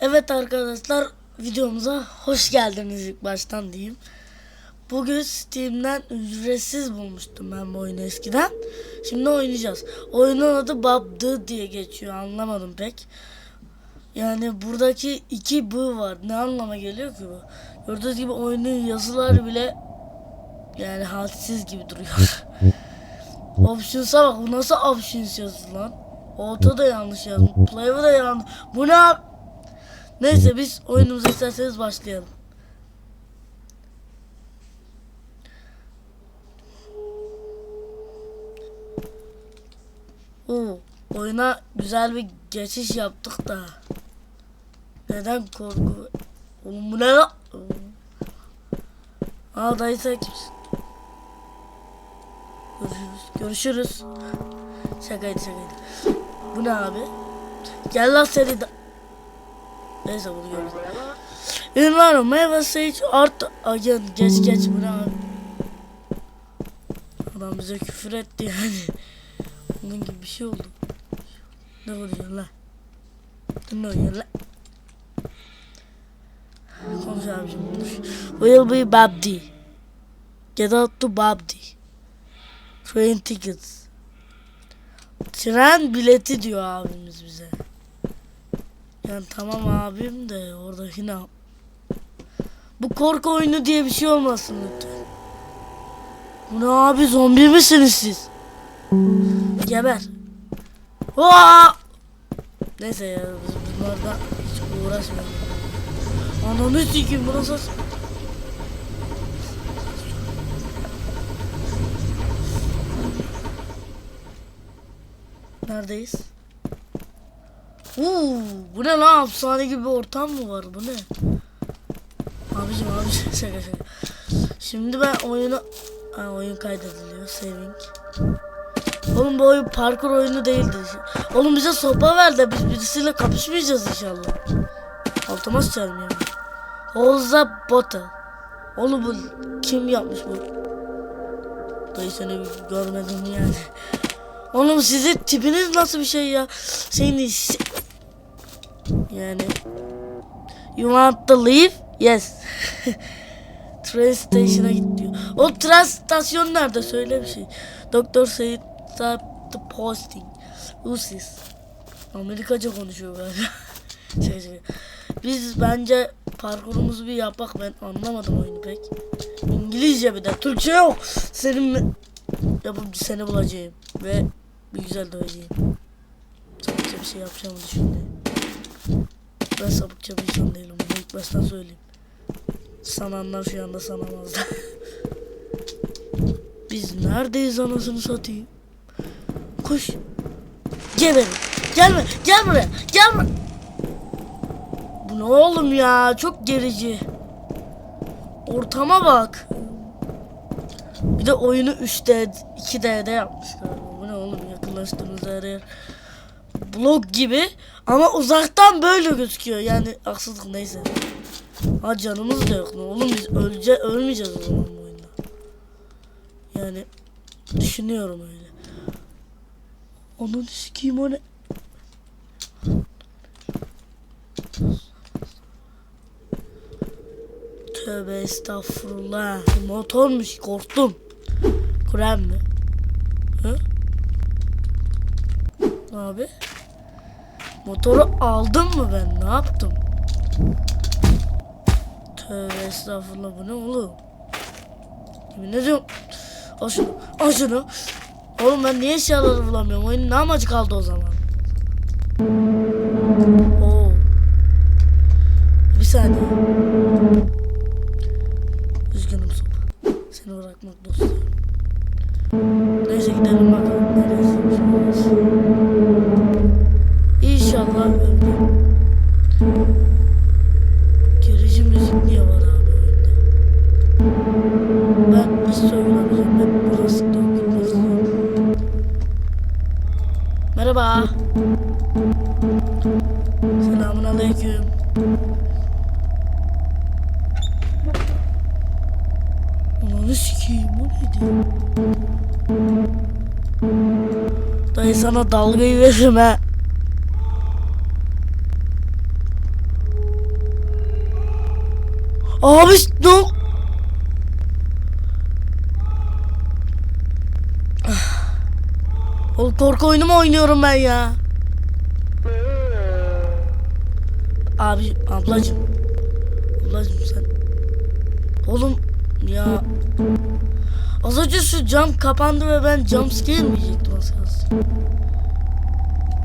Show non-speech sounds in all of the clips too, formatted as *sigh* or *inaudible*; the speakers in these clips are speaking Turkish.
Evet arkadaşlar videomuza hoş geldiniz ilk baştan diyeyim. Bugün Steam'den ücretsiz bulmuştum ben bu oyunu eskiden. Şimdi oynayacağız. Oyunun adı Babdı diye geçiyor anlamadım pek. Yani buradaki iki B var. Ne anlama geliyor ki bu? Gördüğünüz gibi oyunun yazıları bile yani hadsiz gibi duruyor. *laughs* Options'a bak bu nasıl options yazdı lan? Auto da yanlış yazmış. Play'ı da yanlış. Bu ne yap- Neyse biz oyunumuza isterseniz başlayalım. Oo, oyuna güzel bir geçiş yaptık da. Neden korku? Oğlum bu ne lan? Aa dayı sen? Görüşürüz. Görüşürüz. Şakaydı şakaydı. Bu ne abi? Gel lan seni de... Neyse bunu görürüz. Ünvanım meyve sage art... Again geç geç bu ne abi? Adam bize küfür etti yani. Bunun gibi bir şey oldu. Ne oluyor lan? Ne oluyor lan? Konuş abicim. Will be Babdi. Get out to Babdi. Train tickets. Tren bileti diyor abimiz bize. Yani tamam abim de oradaki ne Bu korku oyunu diye bir şey olmasın lütfen. Bu ne abi zombi misiniz siz? Geber. Oha! Neyse ya biz bunlarla hiç uğraşmayalım. Ananı sikeyim bu? Neredeyiz? Uuu bu ne lan hapishane gibi bir ortam mı var bu ne? Abicim abicim *laughs* şaka şaka. Şimdi ben oyunu... Ha, oyun kaydediliyor saving. Oğlum bu oyun parkur oyunu değildi. Oğlum bize sopa ver de biz birisiyle kapışmayacağız inşallah. Altıma sıçarım yani. Holza Bota. Oğlum bu kim yapmış bu? Dayı seni görmedim yani. *laughs* Oğlum sizin tipiniz nasıl bir şey ya? Senin yani You want to leave? Yes. *laughs* Train station'a git diyor. O tren stasyon nerede? Söyle bir şey. Doktor type the posting. Usis. Amerikaca konuşuyor galiba. *laughs* şey, şey. Biz bence parkurumuzu bir yapak. Ben anlamadım oyunu pek. İngilizce bir de. Türkçe yok. Senin yapımcı seni bulacağım. Ve bir güzel döveceğim. Sapıkça bir şey yapacağımı düşündü. Ben sapıkça bir insan değilim. Bunu ilk baştan söyleyeyim. Sananlar şu anda sanamazlar. *laughs* Biz neredeyiz anasını satayım? Koş. Geberin. Gelme. Gel buraya. Gel buraya. Bu ne oğlum ya? Çok gerici. Ortama bak. Bir de oyunu 3D, 2D'de yapmış galiba. Bu ne oğlum yakınlaştığınız her yer. Blok gibi ama uzaktan böyle gözüküyor. Yani haksızlık neyse. Ha canımız da yok. Ne oğlum biz ölece ölmeyeceğiz o zaman bu oyunda. Yani düşünüyorum öyle. Onun sikiyim o ne? Tövbe estağfurullah. Motormuş korktum. Kur'an mı? Hı? Abi? Motoru aldım mı ben? Ne yaptım? Tövbe estağfurullah bu ne oğlum? Yemin ediyorum. Al şunu. Al şunu. Oğlum ben niye eşyaları bulamıyorum? Oyunun ne amacı kaldı o zaman? Oo. Bir saniye. Ananı sikeyim o neydi? Dayı sana dalgayı veririm ha. Abi ne ol- Oğlum korku oyunu mu oynuyorum ben ya? Abi ablacım. Ablacım sen. Oğlum ya. Az önce şu cam kapandı ve ben mi yiyecektim az kalsın.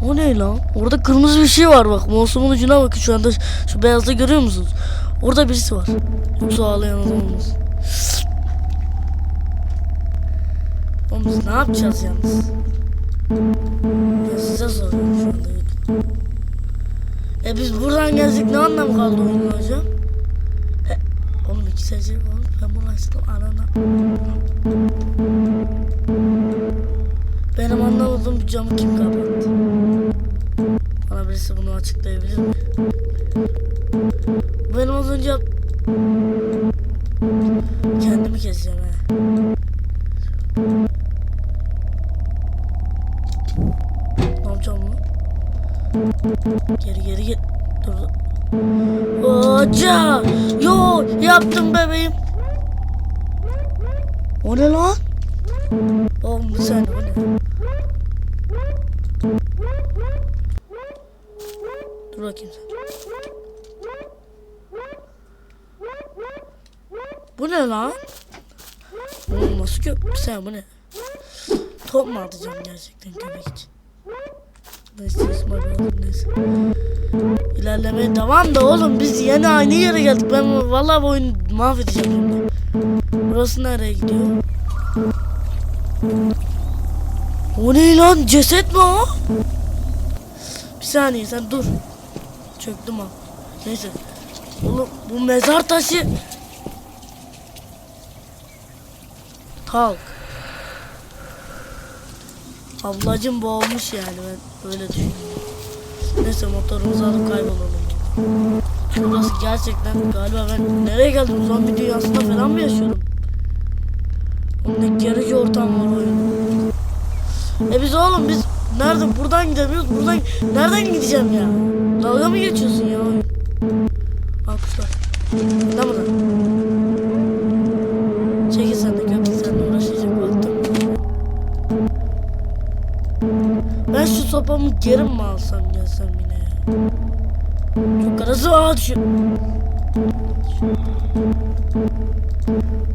O ne lan? Orada kırmızı bir şey var bak. Mouse'umun ucuna bakın şu anda şu beyazda görüyor musunuz? Orada birisi var. Yoksa ağlayan adam olmasın. Oğlum biz ne yapacağız yalnız? Ya size soruyorum şu anda. E biz buradan geldik ne anlam kaldı oyunun hocam? He, oğlum iki sece oğlum ben bunu açtım anana. Benim anlamadığım bir camı kim kapattı? Bana birisi bunu açıklayabilir mi? Benim az önce. Kendimi keseceğim he. Ne yapacağım bunu? Geri geri git. Dur. Hoca! Yo yaptım bebeğim. O ne lan? Oğlum sen o ne? Dur bakayım sen. Bu ne lan? Oğlum nasıl köp? Sen bu ne? Top mu atacağım gerçekten köpek için? Neyse İsmail oğlum neyse. İlerlemeye devam da oğlum biz yine aynı yere geldik. Ben vallahi bu oyunu mahvedeceğim şimdi. Burası nereye gidiyor? O ne lan? Ceset mi o? Bir saniye sen dur. Çöktüm ha. Neyse. Oğlum bu mezar taşı. Kalk. Ablacım boğulmuş yani ben öyle düşünüyorum. Neyse motorumuzu alıp kaybolalım. Burası gerçekten galiba ben nereye geldim zombi dünyasında falan mı yaşıyorum? Ne gerici ortam var oyun. E biz oğlum biz nerede buradan gidemiyoruz buradan nereden gideceğim ya? Dalga mı geçiyorsun ya? Al kuşlar. Ne buradan? Çekil sen de köpek seninle uğraşacak vaktim. Ben şu sopamı geri mi alsam gelsem yine ya? Çok arası ağa düşüyor.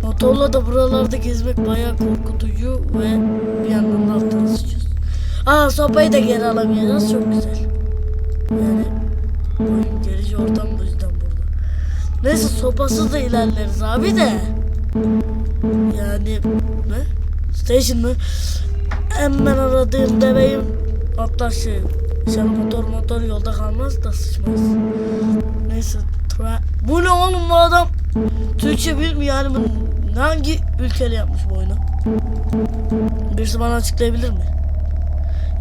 Motorla da buralarda gezmek bayağı korkutucu ve bir yandan da. Aa sopayı da geri alamayacağız çok güzel. Yani oyun gerici ortam bu yüzden burada. Neyse sopasız da ilerleriz abi de. Yani ne? Station mı? Hemen aradığım bebeğim atlar şey. Sen motor motor yolda kalmaz da sıçmaz. Neyse. Tra bu ne oğlum bu adam? Türkçe bilmiyor yani bu hangi ülkeyle yapmış bu oyunu? Birisi bana açıklayabilir mi?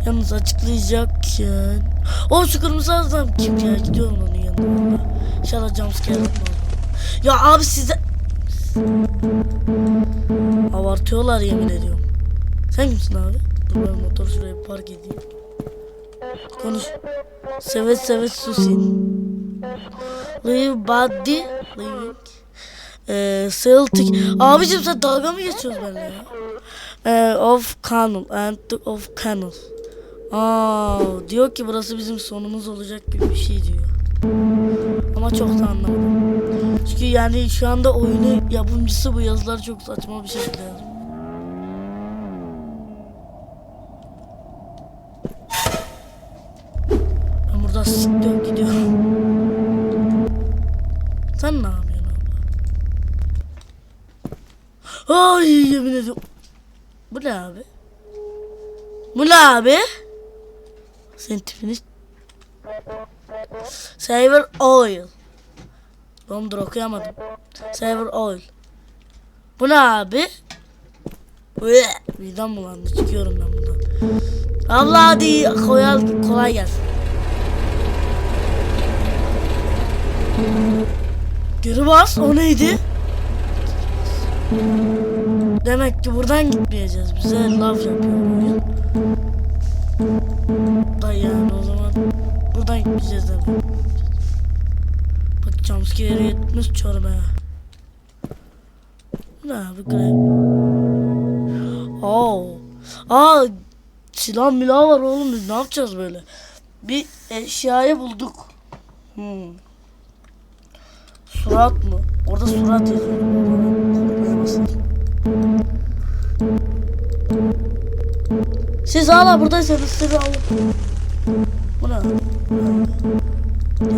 Yalnız açıklayacakken... O şu kırmızı adam kim ya? Gidiyorum onun yanına. İnşallah jumpscare. Ya abi size... Abartıyorlar yemin ediyorum. Sen kimsin abi? Dur ben motoru şuraya park edeyim. Konuş. Sevet sevet susin. Leave body. Leaving. Ee, Celtic. Abicim sen dalga mı geçiyorsun benimle ya? Ee, of Canal. And of Canal. Aa, diyor ki burası bizim sonumuz olacak gibi bir şey diyor. Ama çok da anlamadım. Çünkü yani şu anda oyunu yapımcısı bu yazılar çok saçma bir şekilde yazmış. Ben burada siktir gidiyorum. Sen ne yapıyorsun abla? Ay yemin ediyorum. Bu ne abi? Bu ne abi? Senin tipini... Saver oil. Oğlum dur okuyamadım. Saver oil. Bu ne abi? Midem bulandı. Çıkıyorum ben bundan. Allah hadi kolay, kolay gelsin. Geri bas o neydi? Demek ki buradan gitmeyeceğiz. Bize laf yapıyor oyun. Gitmeyeceğiz demek. Bak jumpscare'e yetmiş çorba ya. Ne abi grev? Aa. Aa silah milah var oğlum biz ne yapacağız böyle? Bir eşyayı bulduk. Hmm. Surat mı? Orada surat yazıyor. Siz hala buradaysanız sizi alın.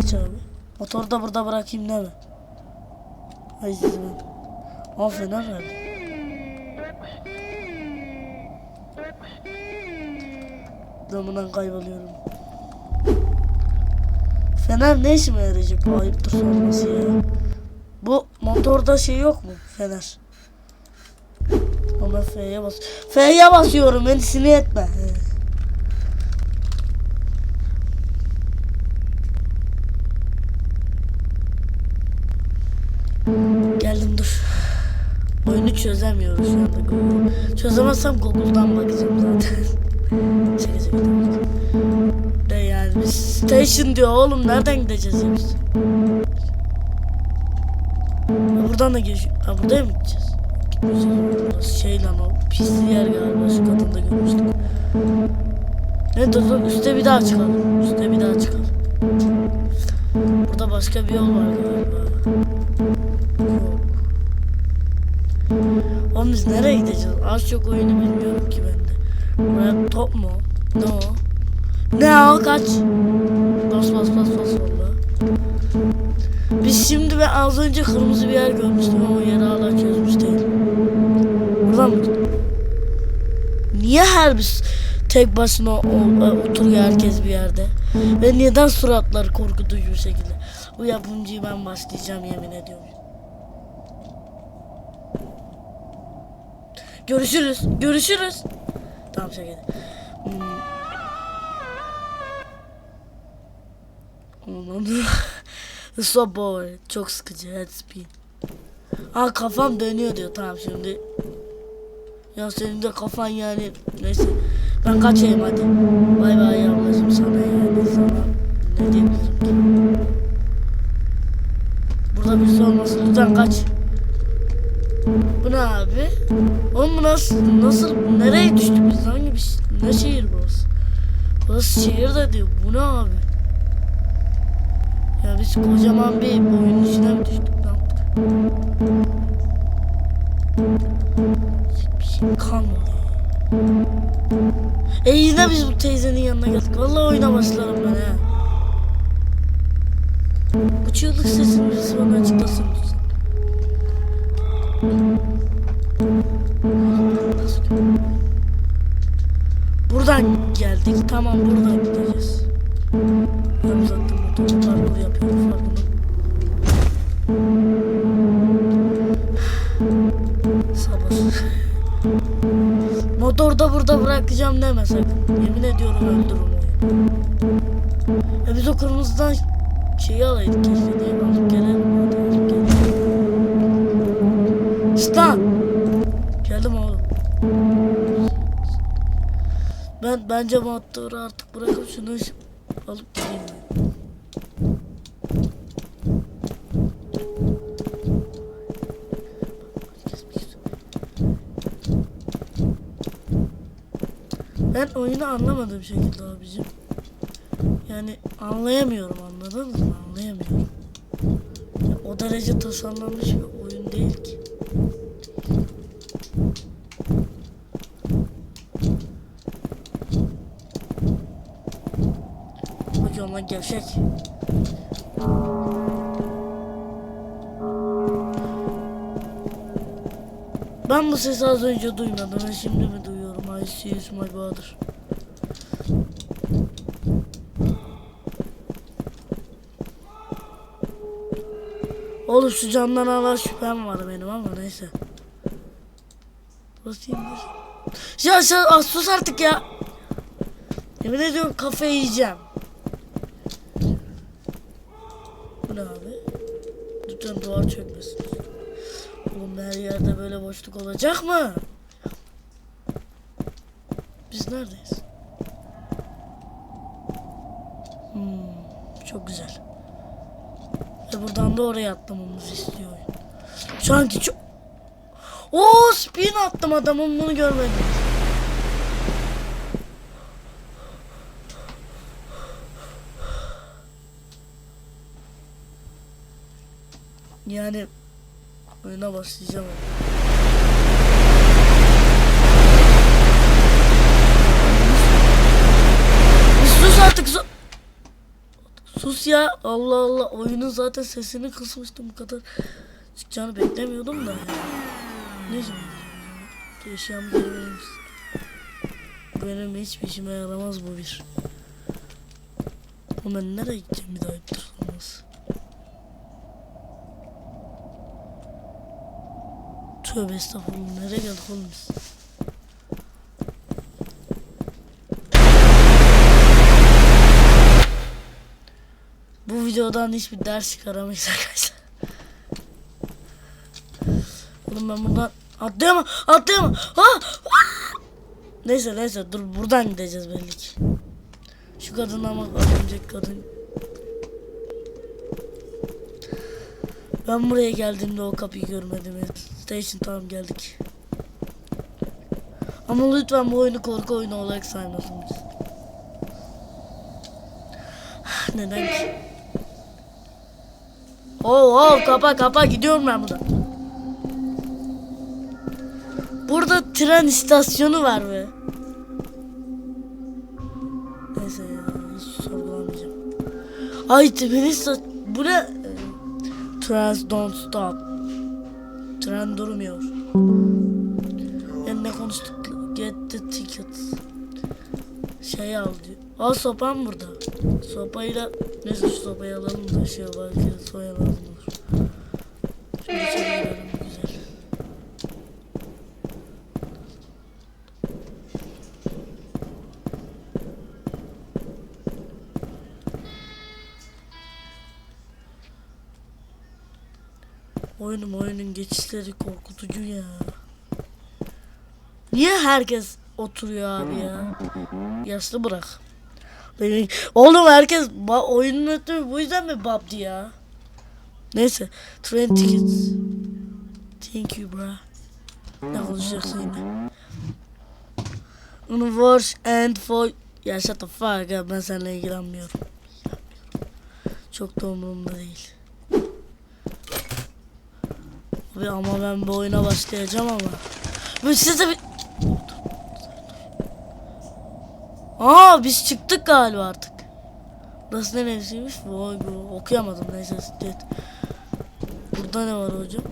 Geç abi. Motoru da burada bırakayım deme. Ay sizi ben. Aa fener nerede? Damından kayboluyorum. Fener ne işime yarayacak? Ayıptır sorması ya. Bu motorda şey yok mu? Fener. Ama F'ye bas. F'ye basıyorum beni sinir etme. Oyunu çözemiyoruz şu anda Google. Çözemezsem Google'dan bakacağım zaten. tabii ki. De yani biz station diyor oğlum nereden gideceğiz ya biz? Ha, buradan da geç. Ha buraya mı gideceğiz? Burası şey lan o pis yer galiba şu kadında görmüştük. Ne dur dur üste bir daha çıkalım. Üste bir daha çıkalım. Burada başka bir yol var galiba. Oğlum biz nereye gideceğiz? Az çok oyunu bilmiyorum ki ben de. Buraya top mu? Ne o? Ne o kaç? Bas bas bas bas valla. Biz şimdi ben az önce kırmızı bir yer görmüştüm ama yeri hala çözmüş değil. Buradan mı? Niye her bir tek başına o, e, oturuyor herkes bir yerde? Ve neden suratlar korkutucu bir şekilde? Bu yapımcıyı ben başlayacağım yemin ediyorum. Görüşürüz. Görüşürüz. Tamam şaka. Hmm. So *laughs* boring. Çok sıkıcı. Head spin. Aa kafam dönüyor diyor. Tamam şimdi. Ya senin de kafan yani. Neyse. Ben kaçayım hadi. Bay bay ablacım sana yani. Sana ne diyebilirim ki? Burada birisi olmasın. Lütfen kaç. Bu ne abi? Oğlum bu nasıl, nasıl, nereye düştük biz? Hangi bir, ne şehir burası? Burası şehir de değil. Bu ne abi? Ya biz kocaman bir oyunun içine mi düştük? Yaptık? Bir şey kalmadı. E yine biz bu teyzenin yanına geldik. Vallahi oyuna başlarım ben ha. Bu çığlık sesini birisi bana açıklasın geldik. Tamam buradan gideceğiz. Ben uzattım motoru. Parkur yapıyorum farkında. Sabır. *sighs* Motoru da burada bırakacağım deme sakın. Yemin ediyorum öldürürüm oyunu. E biz o kırmızıdan şeyi alaydık keşke diye alıp gelelim. Alıp gelelim. İstan. Ben bence motoru artık bırakıp şunu alıp gideyim. Ben oyunu anlamadığım şekilde abicim. Yani anlayamıyorum anladınız mı? Anlayamıyorum. Ya o derece tasarlanmış bir oyun değil ki. Hocam lan gevşek. Ben bu sesi az önce duymadım ve şimdi mi duyuyorum? I see my brother. Oğlum şu camdan hala şüphem var benim ama neyse. Burası indir. Ya ya ah, sus artık ya. Yemin ediyorum kafayı yiyeceğim. Bu ne abi? Lütfen duvar çökmesin. Oğlum her yerde böyle boşluk olacak mı? Biz neredeyiz? Hmm, çok güzel. Ve buradan da oraya atlamamızı istiyor oyun. Şu çok... Oo spin attım adamın bunu görmedim. Yani oyuna başlayacağım. Sus artık sus. Sus ya Allah Allah oyunun zaten sesini kısmıştım bu kadar çıkacağını beklemiyordum da. Neyse. Eşyamı geri verir misin? Benim hiçbir işime yaramaz bu bir. Ama nereye gideceğim bir daha yaptırılmaz. Tövbe estağfurullah nereye geldik oğlum biz? Bu videodan hiçbir ders çıkaramayız arkadaşlar. Oğlum ben buradan atlayamam, atlayamam. Ha! Ah! Neyse neyse dur buradan gideceğiz belli ki. Şu kadın ama örümcek kadın. Ben buraya geldiğimde o kapıyı görmedim ya. Station tamam geldik. Ama lütfen bu oyunu korku oyunu olarak saymasınız. Neden ki? Oo, oo kapa kapa gidiyorum ben buradan. Burada tren istasyonu var be. Neyse ya hiç sorgulamayacağım. Ay istasyon... Bu ne? Trains don't stop. Tren durmuyor. Yani ne konuştuk? Get the tickets. Şey al. Aa sopam burada. Sopayla neyse şu sopayı alalım da şey belki soya Oyunum oyunun geçişleri korkutucu ya. Niye herkes oturuyor abi ya? Yaşlı bırak. Oğlum herkes oyunun ötürü bu yüzden mi babdi ya? Neyse. Train tickets. Thank you bro. Ne konuşacaksın yine? Universe and for... Ya shut the fuck up. Ben seninle ilgilenmiyorum. Çok da umurumda değil. Abi ama ben bu oyuna başlayacağım ama. Bu size bir... Aa biz çıktık galiba artık. Burası neresiymiş? Vay be okuyamadım neyse evet. Burada ne var hocam?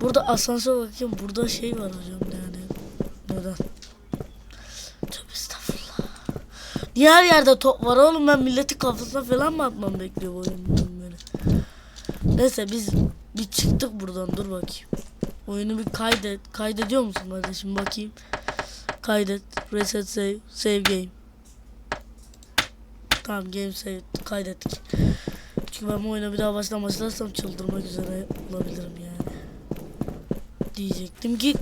Burada asansör bakayım burada şey var hocam yani. Neden? Tövbe estağfurullah. Diğer yerde top var oğlum ben milleti kafasına falan mı atmam bekliyor bu oyun böyle. Neyse biz bir çıktık buradan dur bakayım. Oyunu bir kaydet. Kaydediyor musun kardeşim bakayım. Kaydet. Reset save. Save game. Tamam game save. Kaydettik. Çünkü ben bu oyuna bir daha baştan başlarsam çıldırmak üzere olabilirim yani. Diyecektim ki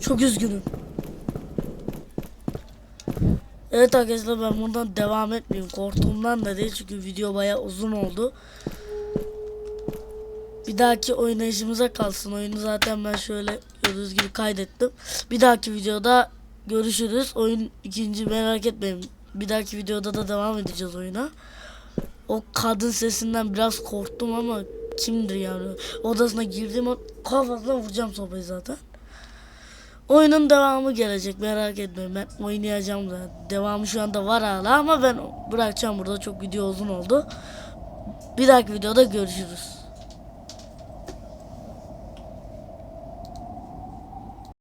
çok üzgünüm. Evet arkadaşlar ben bundan devam etmeyeyim. Korktuğumdan da değil çünkü video baya uzun oldu. Bir dahaki oynayışımıza kalsın. Oyunu zaten ben şöyle gördüğünüz gibi kaydettim. Bir dahaki videoda görüşürüz. Oyun ikinci merak etmeyin. Bir dahaki videoda da devam edeceğiz oyuna. O kadın sesinden biraz korktum ama kimdir yani? Odasına girdim kafasına vuracağım sopayı zaten. Oyunun devamı gelecek merak etmeyin ben oynayacağım da devamı şu anda var hala ama ben bırakacağım burada çok video uzun oldu. Bir dahaki videoda görüşürüz.